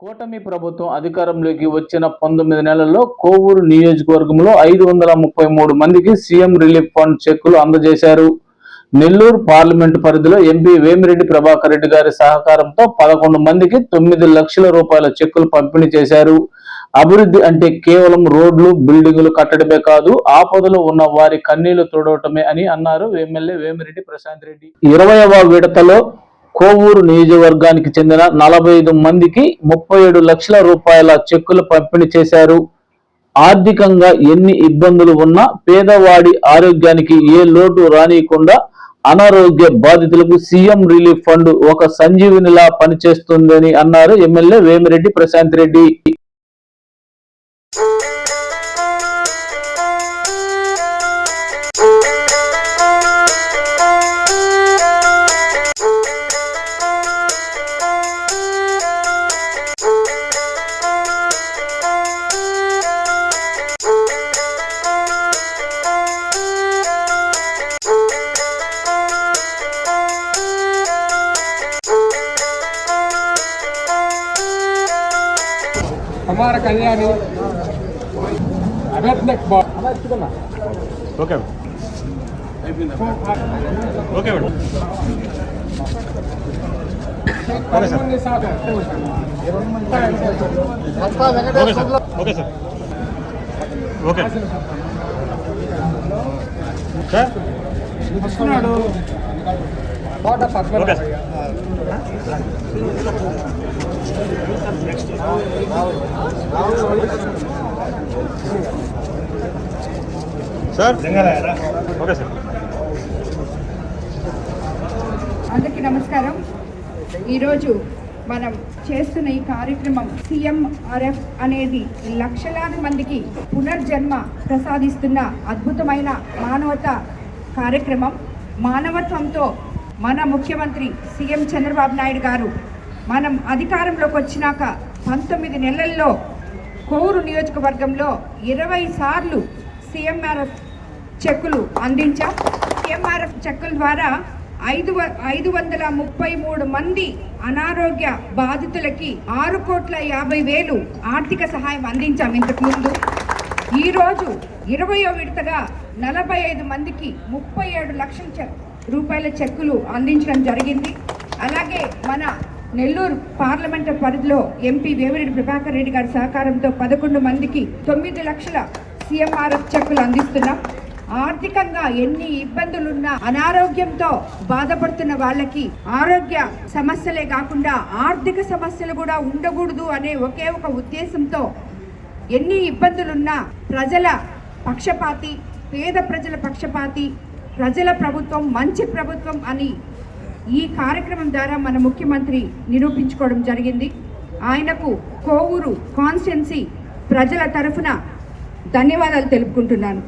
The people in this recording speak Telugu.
కూటమి ప్రభుత్వం అధికారంలోకి వచ్చిన పంతొమ్మిది నెలల్లో కోవూరు నియోజకవర్గంలో ఐదు వందల ముప్పై మూడు మందికి సీఎం రిలీఫ్ ఫండ్ చెక్కులు అందజేశారు. నెల్లూరు పార్లమెంటు పరిధిలో ఎంపీ వేమిరెడ్డి ప్రభాకర్ రెడ్డి గారి సహకారంతో పదకొండు మందికి తొమ్మిది లక్షల రూపాయల చెక్కులు పంపిణీ చేశారు. అభివృద్ధి అంటే కేవలం రోడ్లు బిల్డింగులు కట్టడమే కాదు ఆపదలో ఉన్న వారి కన్నీళ్ళు తుడవటమే అని అన్నారు ఎమ్మెల్యే వేమిరెడ్డి ప్రశాంత్ రెడ్డి. ఇరవైవ విడతలో కోవూరు నియోజకవర్గానికి చెందిన నలభై ఐదు మందికి ముప్పై ఏడు లక్షల రూపాయల చెక్కులు పంపిణీ చేశారు. ఆర్థికంగా ఎన్ని ఇబ్బందులు ఉన్నా పేదవాడి ఆరోగ్యానికి ఏ లోటు రానియకుండా అనారోగ్య బాధితులకు సీఎం రిలీఫ్ ఫండ్ ఒక సంజీవినిలా పనిచేస్తుందని అన్నారు ఎమ్మెల్యే వేమిరెడ్డి ప్రశాంత్ రెడ్డి. కుమార Kalyani okay okay okay sir. Okay sir. Okay sir. వస్తున్నాడు. ఓకే. సార్? Okay sir. అందరికీ నమస్కారం. ఈరోజు మనం చేస్తున్న ఈ కార్యక్రమం సిఎంఆర్ఎఫ్ అనేది లక్షలాది మందికి పునర్జన్మ ప్రసాదిస్తున్న అద్భుతమైన మానవత కార్యక్రమం. మానవత్వంతో మన ముఖ్యమంత్రి సీఎం చంద్రబాబు నాయుడు గారు మనం అధికారంలోకి వచ్చినాక పంతొమ్మిది నెలల్లో కోరు నియోజకవర్గంలో ఇరవై సార్లు సిఎంఆర్ఎఫ్ చెక్కులు అందించాం. సిఎంఆర్ఎఫ్ చెక్కుల ద్వారా ఐదు వ- ఐదు వందల ముప్పై మూడు మంది అనారోగ్య బాధితులకి ఆరు కోట్ల యాభై వేలు ఆర్థిక సహాయం అందించాం ఇంతకు ముందు. ఈరోజు ఇరవయో విడతగా నలభై ఐదు మందికి ముప్పై ఏడు లక్షల చె- రూపాయల చెక్కులు అందించడం జరిగింది. అలాగే మన నెల్లూరు పార్లమెంటు పరిధిలో ఎంపీ వేమిరెడ్డి ప్రభాకర్ రెడ్డి గారి సహకారంతో పదకొండు మందికి తొమ్మిది లక్షల సీఎంఆర్ఎఫ్ చెక్కులు అందిస్తున్నాం. ఆర్థికంగా ఎన్ని ఇబ్బందులున్నా అనారోగ్యంతో బాధపడుతున్న వాళ్ళకి ఆరోగ్య సమస్యలే కాకుండా ఆర్థిక సమస్యలు కూడా ఉండకూడదు అనే ఒకే ఒక ఉద్దేశంతో ఎన్ని ఇబ్బందులున్నా ప్రజల పక్షపాతి పేద ప్రజల పక్షపాతి ప్రజల ప్రభుత్వం మంచి ప్రభుత్వం అని ఈ కార్యక్రమం ద్వారా మన ముఖ్యమంత్రి నిరూపించుకోవడం జరిగింది. ఆయనకు కోవూరు కాన్స్టెన్సీ ప్రజల తరఫున ధన్యవాదాలు తెలుపుకుంటున్నాను.